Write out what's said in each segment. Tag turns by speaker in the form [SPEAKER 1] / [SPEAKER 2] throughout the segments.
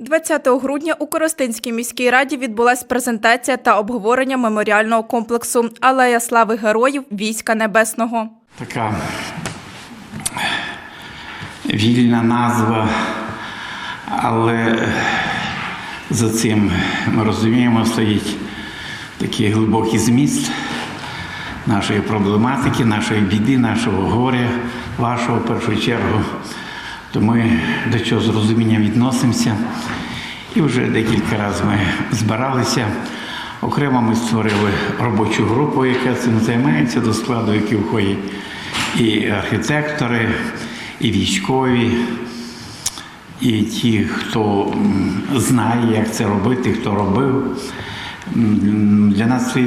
[SPEAKER 1] 20 грудня у Коростинській міській раді відбулась презентація та обговорення меморіального комплексу Алея слави героїв війська небесного.
[SPEAKER 2] така вільна назва, але за цим ми розуміємо, стоїть такий глибокий зміст нашої проблематики, нашої біди, нашого горя, вашого в першу чергу. То ми до цього з розумінням відносимося. І вже декілька разів ми збиралися. Окремо ми створили робочу групу, яка цим займається, до складу які входять і архітектори, і військові, і ті, хто знає, як це робити, хто робив. Для нас це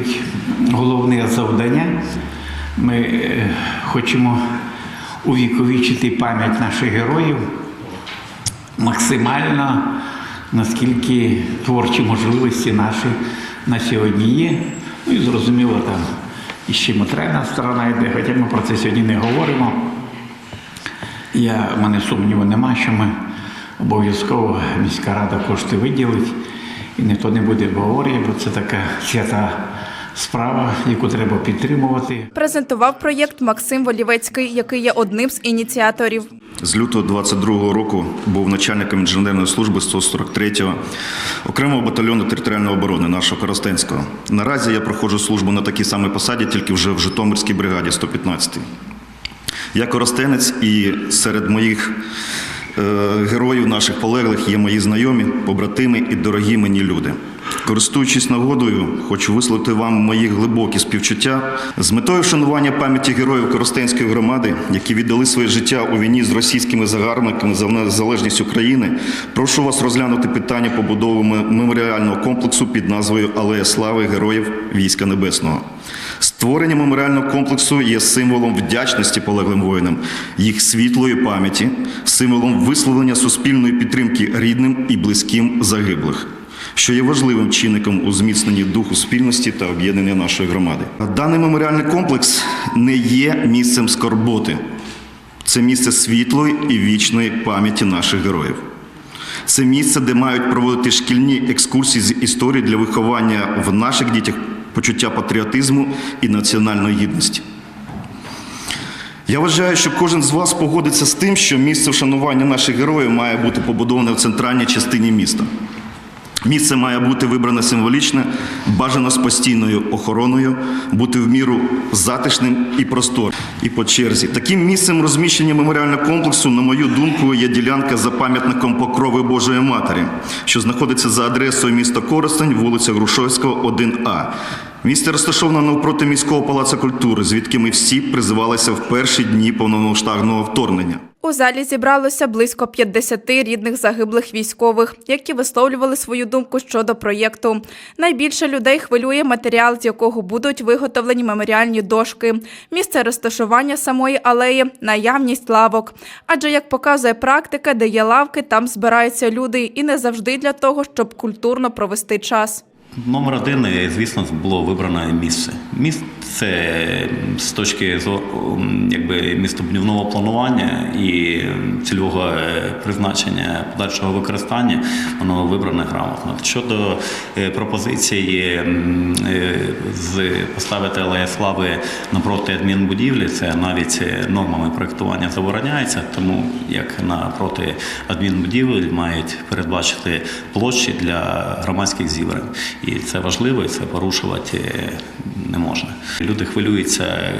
[SPEAKER 2] головне завдання. Ми е, хочемо увіковічити пам'ять наших героїв максимально, наскільки творчі можливості наші на сьогодні є. Ну і зрозуміло, там і ще матеріальна сторона йде, хоча ми про це сьогодні не говоримо. Я, в мене сумніву нема, що ми обов'язково міська рада кошти виділить, і ніхто не буде обговорювати, бо це така свята справа, яку треба підтримувати.
[SPEAKER 1] Презентував проєкт Максим Волівецький, який є одним з ініціаторів.
[SPEAKER 3] З лютого 22-го року був начальником інженерної служби 143-го окремого батальйону територіальної оборони нашого Коростенського. Наразі я проходжу службу на такій самій посаді, тільки вже в Житомирській бригаді 115-й. Я коростенець і серед моїх е, героїв, наших полеглих, є мої знайомі, побратими і дорогі мені люди. Користуючись нагодою, хочу висловити вам мої глибокі співчуття з метою вшанування пам'яті героїв Коростенської громади, які віддали своє життя у війні з російськими загарбниками за незалежність України. Прошу вас розглянути питання побудови меморіального комплексу під назвою Алея слави героїв війська небесного. Створення меморіального комплексу є символом вдячності полеглим воїнам, їх світлої пам'яті, символом висловлення суспільної підтримки рідним і близьким загиблих, що є важливим чинником у зміцненні духу спільності та об'єднання нашої громади. Даний меморіальний комплекс не є місцем скорботи, це місце світлої і вічної пам'яті наших героїв. Це місце, де мають проводити шкільні екскурсії з історії для виховання в наших дітях почуття патріотизму і національної гідності. Я вважаю, що кожен з вас погодиться з тим, що місце вшанування наших героїв має бути побудоване в центральній частині міста. Місце має бути вибране символічне, бажано з постійною охороною, бути в міру затишним і просторним. І по черзі. Таким місцем розміщення меморіального комплексу, на мою думку, є ділянка за пам'ятником Покрови Божої Матері, що знаходиться за адресою міста Коростень, вулиця Грушовського, 1А. Місце розташовано навпроти міського палацу культури, звідки ми всі призивалися в перші дні повномасштабного вторгнення.
[SPEAKER 1] У залі зібралося близько 50 рідних загиблих військових, які висловлювали свою думку щодо проєкту. Найбільше людей хвилює матеріал, з якого будуть виготовлені меморіальні дошки, місце розташування самої алеї, наявність лавок. Адже, як показує практика, де є лавки, там збираються люди, і не завжди для того, щоб культурно провести час.
[SPEAKER 4] Номер один, звісно, було вибране місце. Місце з точки зору якби, містобудівного планування і цільового е, призначення подальшого використання, воно вибране грамотно. Щодо е, пропозиції е, з поставити алея слави напроти адмінбудівлі, це навіть нормами проєктування забороняється, тому як напроти адмінбудівель мають передбачити площі для громадських зібрань. І це важливо, і це порушувати не можна. Люди хвилюються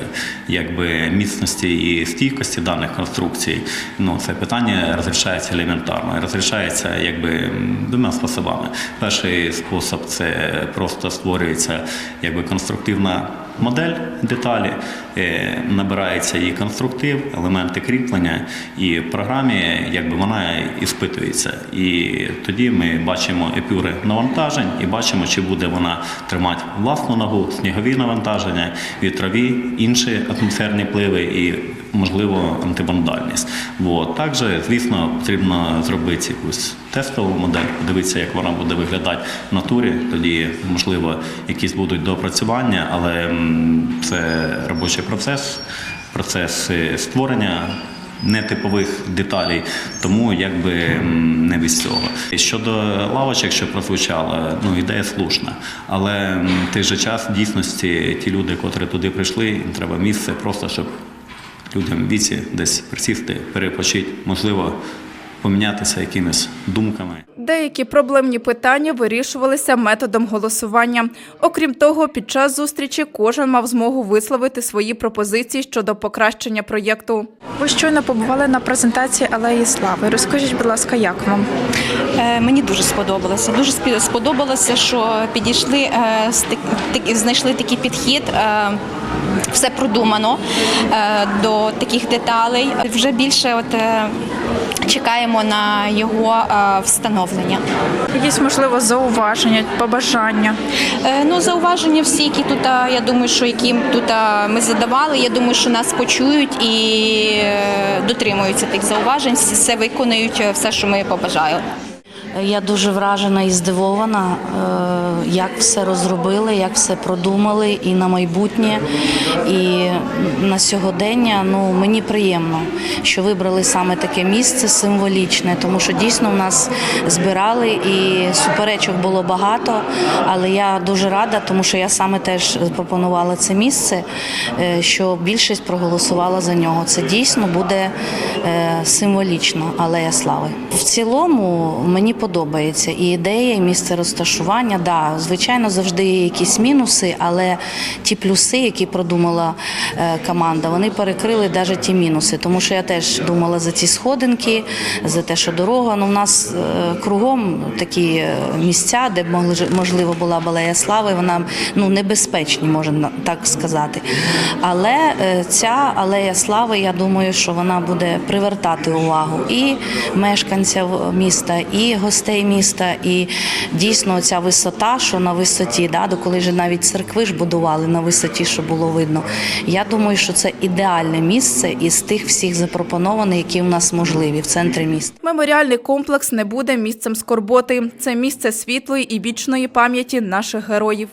[SPEAKER 4] якби міцності і стійкості даних конструкцій. Ну це питання розрішається елементарно. Розрішається якби двома способами. Перший спосіб це просто створюється якби конструктивна модель деталі, е, набирається її конструктив, елементи кріплення, і в програмі якби вона іспитується. І тоді ми бачимо епюри навантажень і бачимо, чи буде вона тримати власну ногу, снігові навантаження, вітрові, інші атмосферні впливи і, можливо, антибандальність. От. Також, звісно, потрібно зробити якусь тестову модель, подивитися, як вона буде виглядати в натурі. Тоді, можливо, якісь будуть доопрацювання, але це робочий процес, процес створення нетипових деталей, тому якби не без цього. Щодо лавочок, що прозвучало, ну ідея слушна, але в той же час в дійсності ті люди, котрі туди прийшли, їм треба місце просто, щоб людям віці десь присісти, перепочити, можливо, помінятися якимись думками.
[SPEAKER 1] Деякі проблемні питання вирішувалися методом голосування. Окрім того, під час зустрічі кожен мав змогу висловити свої пропозиції щодо покращення проєкту.
[SPEAKER 5] Ви щойно побували на презентації Алеї Слави. Розкажіть, будь ласка, як вам?
[SPEAKER 6] Е, Мені дуже сподобалося. Дуже сподобалося, що підійшли, е, знайшли такий підхід. е, Все продумано до таких деталей. Вже більше от чекаємо на його е, встановлення.
[SPEAKER 5] Якісь можливо зауваження, побажання?
[SPEAKER 6] Е, Ну, зауваження всі, які тут, я думаю, що які тут ми задавали, я думаю, що нас почують і е, дотримуються тих зауважень, все виконують, е, все, що ми побажали.
[SPEAKER 7] Я дуже вражена і здивована, е, як все розробили, як все продумали і на майбутнє, і на сьогодення. Ну мені приємно, що вибрали саме таке місце символічне, тому що дійсно в нас збирали і суперечок було багато. Але я дуже рада, тому що я саме теж пропонувала це місце, е, що більшість проголосувала за нього. Це дійсно буде е, символічно алея слави. В цілому мені подобається і ідея, і місце розташування. Да, звичайно, завжди є якісь мінуси, але ті плюси, які продумала е, команда, вони перекрили навіть ті мінуси. Тому що я теж думала за ці сходинки, за те, що дорога. Ну, у нас е, кругом такі е, місця, де б можливо була б алея слави. Вона ну небезпечні, можна так сказати. Але ця алея слави, я думаю, що вона буде привертати увагу і мешканців міста, і гостей міста. І дійсно ця висота, що на висоті, да, коли вже навіть церкви ж будували на висоті, що було видно. Я думаю, що це ідеальне місце із тих всіх запропонованих, які в нас можливі в центрі міста.
[SPEAKER 1] Меморіальний комплекс не буде місцем скорботи. Це місце світлої і вічної пам'яті наших героїв.